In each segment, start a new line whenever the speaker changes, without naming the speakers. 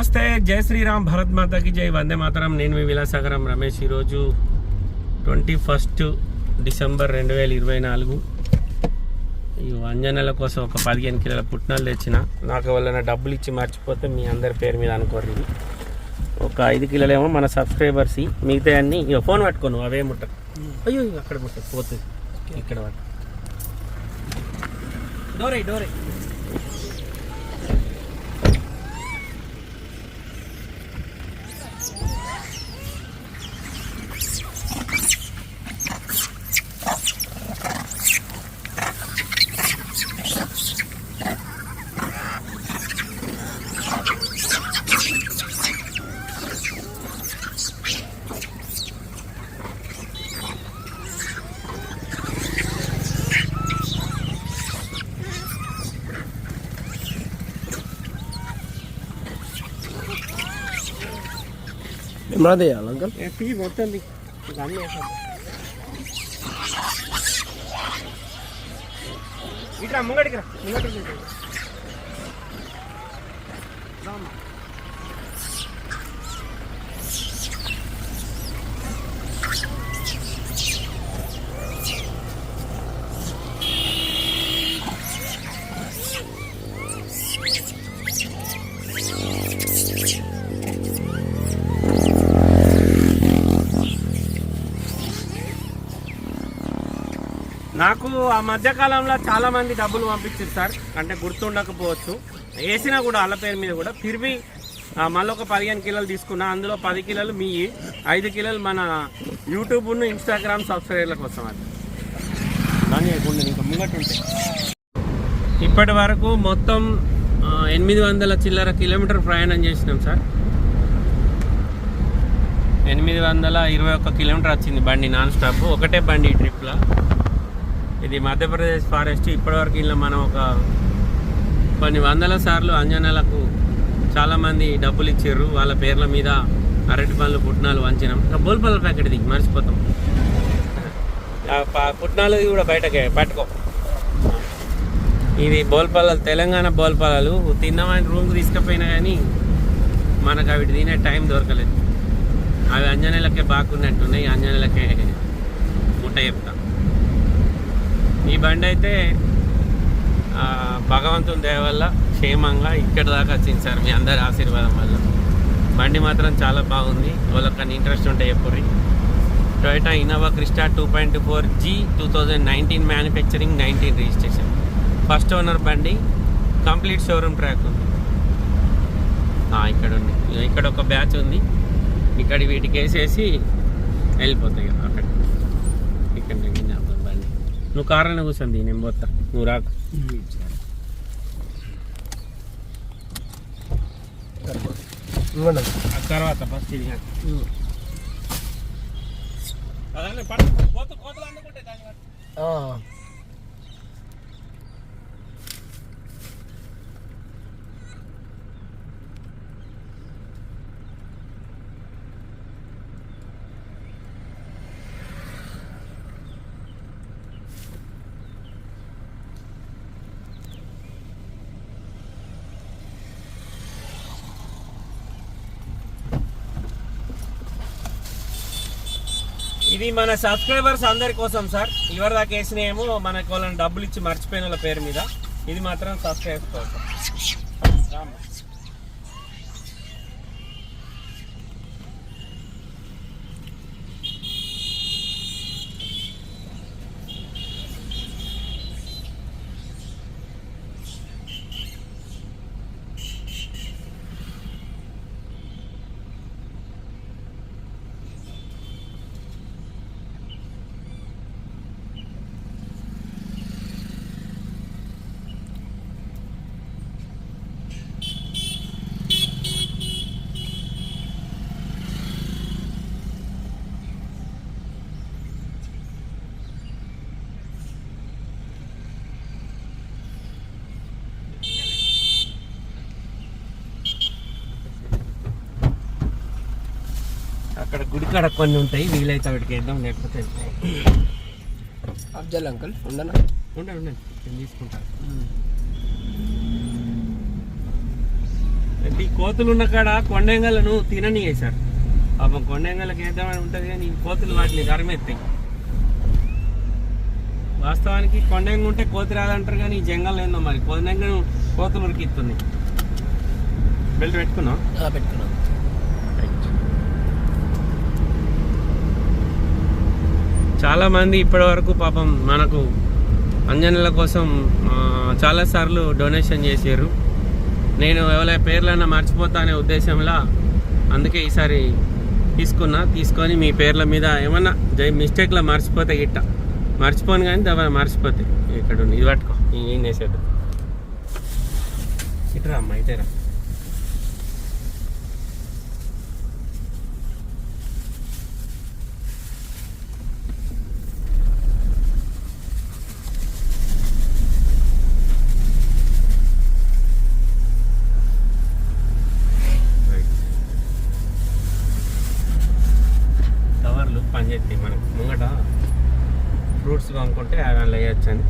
నమస్తే జై శ్రీరామ్ భరత్ మాతకి జై వందే మాతరం. నేను మీ విలాసాగరం రమేష్. ఈరోజు ట్వంటీ ఫస్ట్ డిసెంబర్ రెండు వేల ఇరవై నాలుగు. ఈ వంజనల కోసం ఒక పదిహేను కిలోల పుట్నాలు తెచ్చిన. నాకు ఎవరైనా డబ్బులు ఇచ్చి మర్చిపోతే మీ అందరి పేరు మీద అనుకోరు ఇది ఒక ఐదు కిలోలేమో మన సబ్స్క్రైబర్స్. మిగతా అన్ని ఇక ఫోన్ పట్టుకోను అవే ముట్ట. అయ్యో అక్కడ ముట్ట పోతుంది. ఇక్కడ డోరే డోరై డోరై.
ఇమ్రాన్ చేయాలి అంకల్
తీ మొత్తం తీ. ఇక అన్నీ వేసేద్దాం. ఇట్రా ముంగడికి రా ముంగడికి నాకు ఆ మధ్యకాలంలో చాలామంది చాలా మంది డబ్బులు పంపించారు సార్. అంటే గుర్తుండకపోవచ్చు. వేసినా కూడా వాళ్ళ పేరు మీద కూడా తిరిగి మళ్ళీ ఒక పదిహేను కిలోలు తీసుకున్నా అందులో పది కిలోలు మీ ఐదు కిలోలు మన యూట్యూబ్ ఇన్స్టాగ్రామ్ సబ్స్క్రైబర్ల కోసం అది. ఇంకా ఉంటాయి ఇప్పటి వరకు మొత్తం ఎనిమిది వందల చిల్లర కిలోమీటర్ ప్రయాణం చేసినాం సార్. ఎనిమిది వందల ఇరవై ఒక్క కిలోమీటర్ వచ్చింది బండి నాన్ స్టాప్. ఒకటే బండి ట్రిప్లో. ఇది మధ్యప్రదేశ్ ఫారెస్ట్. ఇప్పటివరకు ఇలా మనం ఒక కొన్ని వందల సార్లు అంజనాలకు చాలామంది డబ్బులు ఇచ్చారు. వాళ్ళ పేర్ల మీద అరటి పనులు పుట్నాలు వంచినాం. బోల్పల్ల ప్యాకెట్ దిగి మర్చిపోతాం. పుట్నాలు కూడా బయటకే పట్టుకో. ఇది బోల్పల్లలు తెలంగాణ బోల్పల్లలు తిన్నామని రూమ్కి తీసుకుపోయినా కానీ మనకు అవి తినే టైం దొరకలేదు. అవి అంజనేలకే బాగున్నట్టున్నాయి. అంజనేలకే ముట్ట చెప్తాం. ఈ బండి అయితే భగవంతుని దయ వల్ల క్షేమంగా ఇక్కడ దాకా వచ్చింది సార్ మీ అందరి ఆశీర్వాదం వల్ల. బండి మాత్రం చాలా బాగుంది. వాళ్ళకన్నా ఇంట్రెస్ట్ ఉంటే ఎప్పుడు Toyota Innova Crysta two point four G two thousand nineteen manufacturing nineteen registration. First owner బండి కంప్లీట్ షోరూమ్ ట్రాక్ ఉంది. ఇక్కడ ఉంది. ఇక్కడ ఒక బ్యాచ్ ఉంది. ఇక్కడ వీటికి వేసేసి వెళ్ళిపోతాయి అక్కడ. ఇక్కడ నువ్వు కారులోనే కూర్చోండి నేను పోతా. నువ్వు రాకు. తర్వాత ఫస్ట్ ఇది. కోత- కోతలు ఇది మన సబ్స్క్రైబర్స్ అందరి కోసం సార్. ఇవరి దాకా వేసినేమో మనకు వాళ్ళని డబ్బులు ఇచ్చి మర్చిపోయిన వాళ్ళ పేరు మీద. ఇది మాత్రం సబ్స్క్రైబర్స్ కోసం. అక్కడ గుడి కాడ కొన్ని ఉంటాయి వీలైతే వాటికి వేద్దాం లేకపోతే.
అఫ్జల్ అంకుల్ ఉండనా?
ఉండండి ఉండండి. నేను తీసుకుంటాను ఈ కోతులు ఉన్న కాడ కొండెంగలను తినని సార్ పాపం కొండెంగలకు వేద్దామని ఉంటుంది కానీ ఈ కోతులు వాటిని గరమెత్తాయి వాస్తవానికి కొండెంగ ఉంటే కోతి రాదంటారు కానీ ఈ జంగల్ ఏందో మరి? కొండెంగను కోతులు ఉరికిస్తుంది బెల్ట్ పెట్టుకున్నాం
పెట్టుకున్నాం
చాలామంది ఇప్పటివరకు ఇప్పటి వరకు పాపం మనకు అంజనుల కోసం చాలాసార్లు డొనేషన్ చేసారు నేను ఎవరి పేర్లన్నా మర్చిపోతా అనే ఉద్దేశంలో అందుకే ఈసారి తీసుకున్నా. తీసుకొని మీ పేర్ల మీద ఏమన్నా జై మిస్టేక్లో మర్చిపోతే గిట్ట మర్చిపోను కానీ దవ మర్చిపోతే ఇక్కడ ఇది పట్టుకో. ఏం చేసేద్దాం ఇటురా అమ్మ ఇటేరా రా కవర్లు పనిచేస్తాయి మనకి ముంగట అనుకుంటే కొనుక్కుంటే వేయచ్చని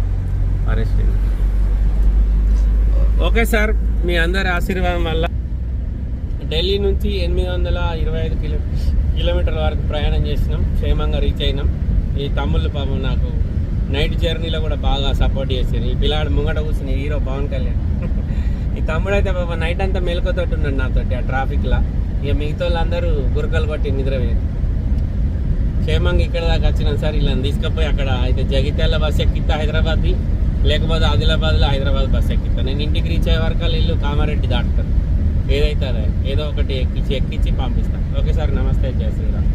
ఓకే సార్ మీ అందరి ఆశీర్వాదం వల్ల ఢిల్లీ నుంచి ఎనిమిది వందల ఇరవై ఐదు కిలో కిలోమీటర్ల వరకు ప్రయాణం చేసినాం క్షేమంగా రీచ్ అయినాం. ఈ తమ్ముళ్ళు పాపం నాకు నైట్ జర్నీలో కూడా బాగా సపోర్ట్ చేశారు. ఈ పిల్లాడు ముంగట కూర్చుని హీరో పవన్ కళ్యాణ్. ఈ తమ్ముడు అయితే పాపం నైట్ అంతా మెలకుతోటి ఉన్నాడు నాతోటి ఆ ట్రాఫిక్లో ఇక మిగతా వాళ్ళందరూ గురకలు కొట్టి నిద్రపోయారు. క్షేమంగా ఇక్కడ దాకా వచ్చినాం సార్. ఇలా తీసుకుపోయి అక్కడ అయితే జగిత్యాల బస్ ఎక్కిస్తా హైదరాబాద్ది లేకపోతే ఆదిలాబాద్లో హైదరాబాద్ బస్ ఎక్కిస్తా. నేను ఇంటికి రీచ్ అయ్యే వరకు వాళ్ళు ఇల్లు కామారెడ్డి దాటుతారు. ఏదైతే అదే ఏదో ఒకటి ఎక్కించి ఎక్కించి పంపిస్తాను ఓకే సార్ నమస్తే. జయ శ్రీరామ్.